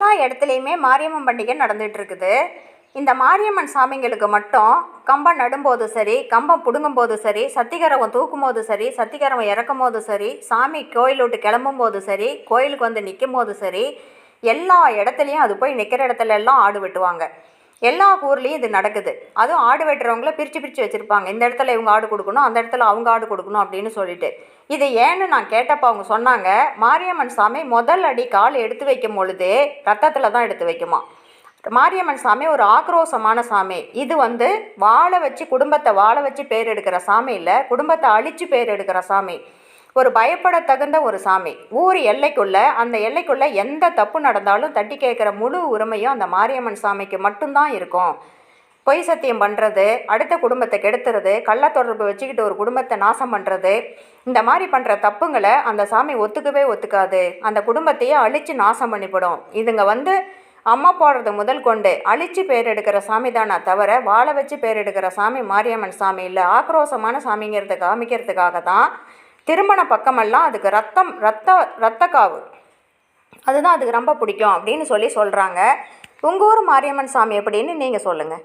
எல்லா இடத்துலையுமே மாரியம்மன் பண்டிகை நடந்துட்டு இருக்குது இந்த மாரியம்மன் சாமிங்களுக்கு மட்டும் கம்பம் நடும்போது சரி கம்பம் பிடுங்கும் போது சரி சத்திகரவம் தூக்கும் போது சரி சத்திகரவம் இறக்கும் போது சரி சாமி கோயில் விட்டு கிளம்பும் போது சரி கோயிலுக்கு வந்து நிற்கும் போது சரி எல்லா இடத்துலையும் அது போய் நிற்கிற இடத்துல எல்லாம் ஆடு வெட்டுவாங்க. எல்லா ஊர்லேயும் இது நடக்குது. அதுவும் ஆடு வெட்டுறவங்கள பிரித்து பிரித்து வச்சுருப்பாங்க. இந்த இடத்துல இவங்க ஆடு கொடுக்கணும் அந்த இடத்துல அவங்க ஆடு கொடுக்கணும் அப்படின்னு சொல்லிட்டு. இது ஏன்னு நான் கேட்டப்போ அவங்க சொன்னாங்க மாரியம்மன் சாமி முதல் அடி கால் எடுத்து வைக்கும் பொழுதே ரத்தத்தில் தான் எடுத்து வைக்குமா? மாரியம்மன் சாமி ஒரு ஆக்ரோஷமான சாமி. இது வந்து வாழ வச்சு குடும்பத்தை வாழ வச்சு பேர் எடுக்கிற சாமி இல்லை குடும்பத்தை அழித்து பேர் எடுக்கிற சாமி. ஒரு பயப்பட தகுந்த ஒரு சாமி. ஊர் எல்லைக்குள்ள அந்த எல்லைக்குள்ள எந்த தப்பு நடந்தாலும் தட்டி கேட்குற முழு உரிமையும் அந்த மாரியம்மன் சாமிக்கு மட்டும்தான் இருக்கும். பொய் சத்தியம் பண்ணுறது அடுத்த குடும்பத்தை கெடுத்துறது கள்ள தொடர்பு வச்சுக்கிட்டு ஒரு குடும்பத்தை நாசம் பண்ணுறது இந்த மாதிரி பண்ணுற தப்புங்களை அந்த சாமி ஒத்துக்கவே ஒத்துக்காது. அந்த குடும்பத்தையே அழித்து நாசம் பண்ணிவிடும் இதுங்க வந்து அம்மா போடுறது முதல் கொண்டு அழித்து பேர் எடுக்கிற சாமி தானே தவிர வாழை வச்சு பேர் எடுக்கிற சாமி மாரியம்மன் சாமி இல்லை. ஆக்ரோஷமான சாமிங்கிறத காமிக்கிறதுக்காக தான் திருமண பக்கமெல்லாம் அதுக்கு ரத்தம் ரத்த ரத்த காவு அதுதான் அதுக்கு ரொம்ப பிடிக்கும் அப்படின்னு சொல்லி சொல்கிறாங்க உங்கள் ஊர் மாரியம்மன் சாமி எப்படின்னு நீங்கள் சொல்லுங்கள்